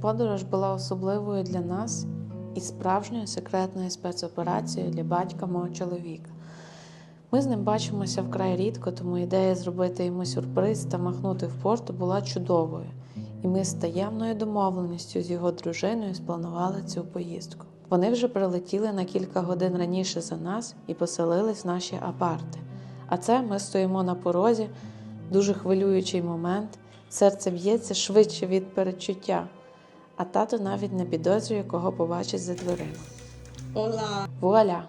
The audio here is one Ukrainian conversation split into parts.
подорож була особливою для нас і справжньою секретною спецоперацією для батька мого чоловіка. Ми з ним бачимося вкрай рідко, тому ідея зробити йому сюрприз та махнути в порту була чудовою. І ми з таємною домовленістю з його дружиною спланували цю поїздку. Вони вже прилетіли на кілька годин раніше за нас і поселились в наші апарти. А це ми стоїмо на порозі, дуже хвилюючий момент. Серце б'ється швидше від передчуття, а тато навіть не підозрює, кого побачить за дверима. Hola. Вуаля!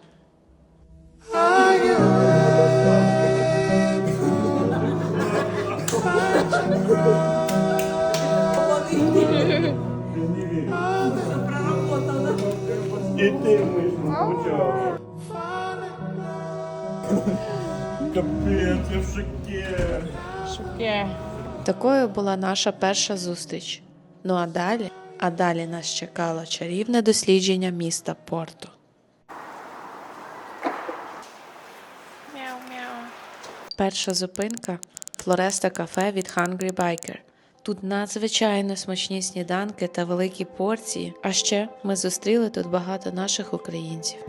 І ти ми. Капець, я в шокі. Такою була наша перша зустріч. Ну а далі, а далі нас чекало чарівне дослідження міста Порту. Перша зупинка Флореста кафе від Hungry Biker. Тут надзвичайно смачні сніданки та великі порції. А ще ми зустріли тут багато наших українців.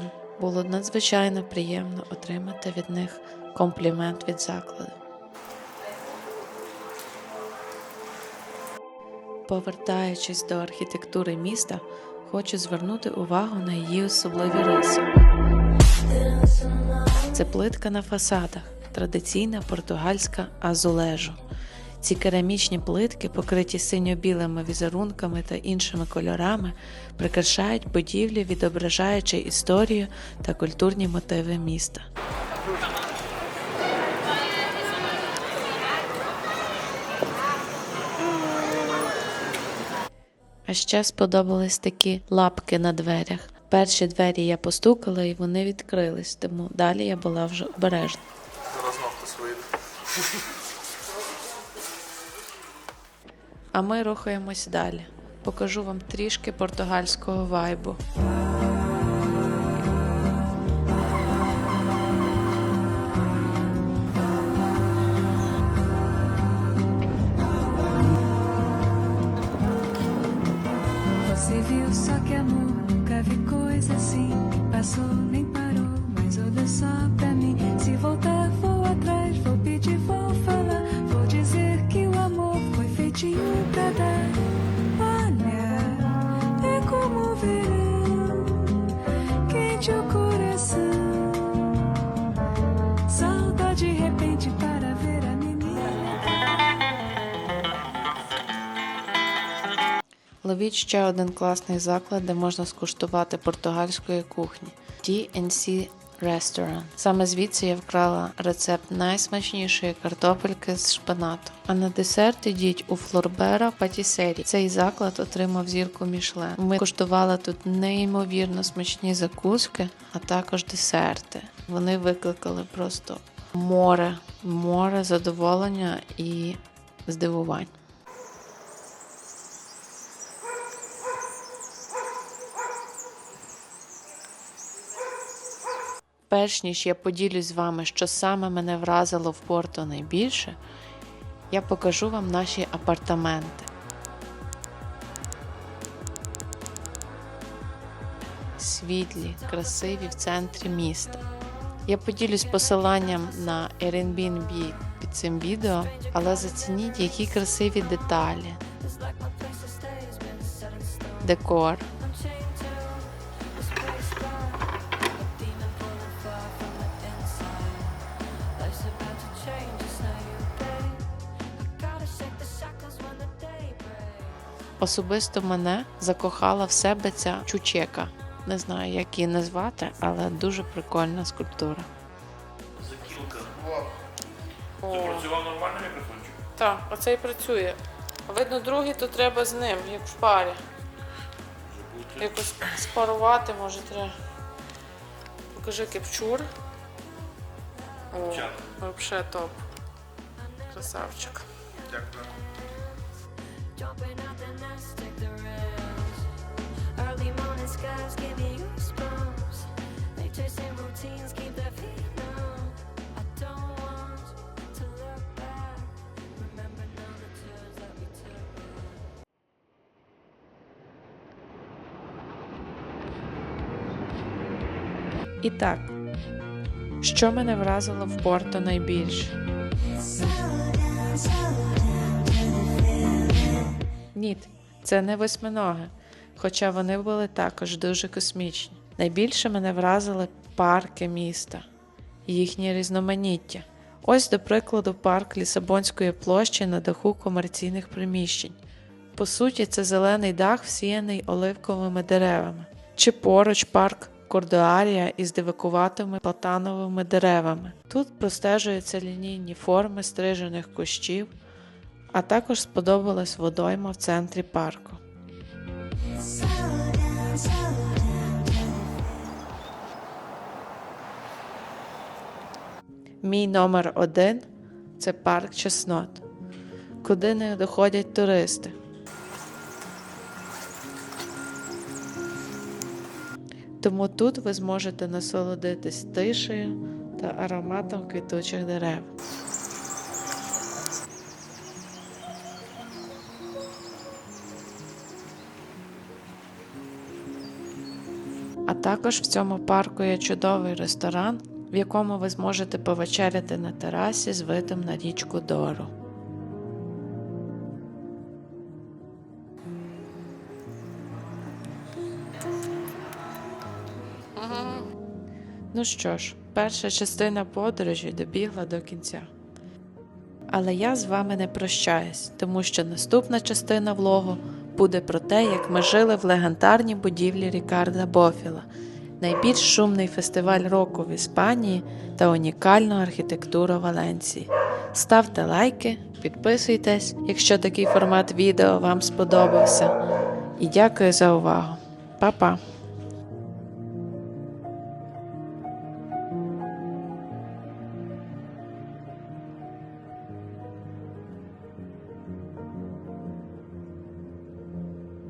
Було надзвичайно приємно отримати від них комплімент від закладу. Повертаючись до архітектури міста, хочу звернути увагу на її особливі риси. Це плитка на фасадах, традиційна португальська азулежо. Ці керамічні плитки, покриті синьо-білими візерунками та іншими кольорами, прикрашають будівлі, відображаючи історію та культурні мотиви міста. А ще сподобались такі лапки на дверях. Перші двері я постукала і вони відкрились, тому далі я була вже обережна. А ми рухаємось далі. Покажу вам трішки португальського вайбу. Você viu só que amor, nunca vi coisa assim. Passou, nem parou, mas olhou só pra mim. Ловіть ще один класний заклад, де можна скуштувати португальської кухні DNC Restaurant. Саме звідси я вкрала рецепт найсмачнішої картопельки з шпинату. А на десерт ідіть у Флорбера Патісері. Цей заклад отримав зірку Мішлен. Ми куштували тут неймовірно смачні закуски, а також десерти. Вони викликали просто море, море задоволення і здивувань. Перш ніж я поділюсь з вами, що саме мене вразило в Порту найбільше, я покажу вам наші апартаменти. Світлі, красиві в центрі міста. Я поділюсь посиланням на Airbnb під цим відео, але зацініть, які красиві деталі, декор. Особисто мене закохала в себе ця чучека. Не знаю, як її назвати, але дуже прикольна скульптура. Закілка. Це працював нормально мікрофончик? так, оцей працює. Видно, другий, то треба з ним, як в парі. Якось спарувати, може, треба. Покажи кепчур. О, взагалі топ. Красавчик. Дякую jumping out the nest, take the risk. Early morning skies give you goosebumps. They chasing routines, keep their feet numb. I don't want to look back. Remember now the tears that we took. І так, що мене вразило в Порто найбільше? Ні, це не восьминоги, хоча вони були також дуже космічні. Найбільше мене вразили парки міста, їхнє різноманіття. Ось, до прикладу, парк Лісабонської площі на даху комерційних приміщень. По суті, це зелений дах, всіяний оливковими деревами, чи поруч парк Кордуарія із дивакуватими платановими деревами. Тут простежуються лінійні форми стрижених кущів, а також сподобалась водойма в центрі парку. Мій номер один це парк Чеснот, куди не доходять туристи. Тому тут ви зможете насолодитись тишею та ароматом квітучих дерев. А також в цьому парку є чудовий ресторан, в якому ви зможете повечеряти на терасі з видом на річку Дору. Ну що ж, перша частина подорожі добігла до кінця. Але я з вами не прощаюсь, тому що наступна частина влогу буде про те, як ми жили в легендарній будівлі Рікарда Бофіла, найбільш шумний фестиваль року в Іспанії та унікальну архітектуру Валенції. Ставте лайки, підписуйтесь, якщо такий формат відео вам сподобався. І дякую за увагу. Па-па!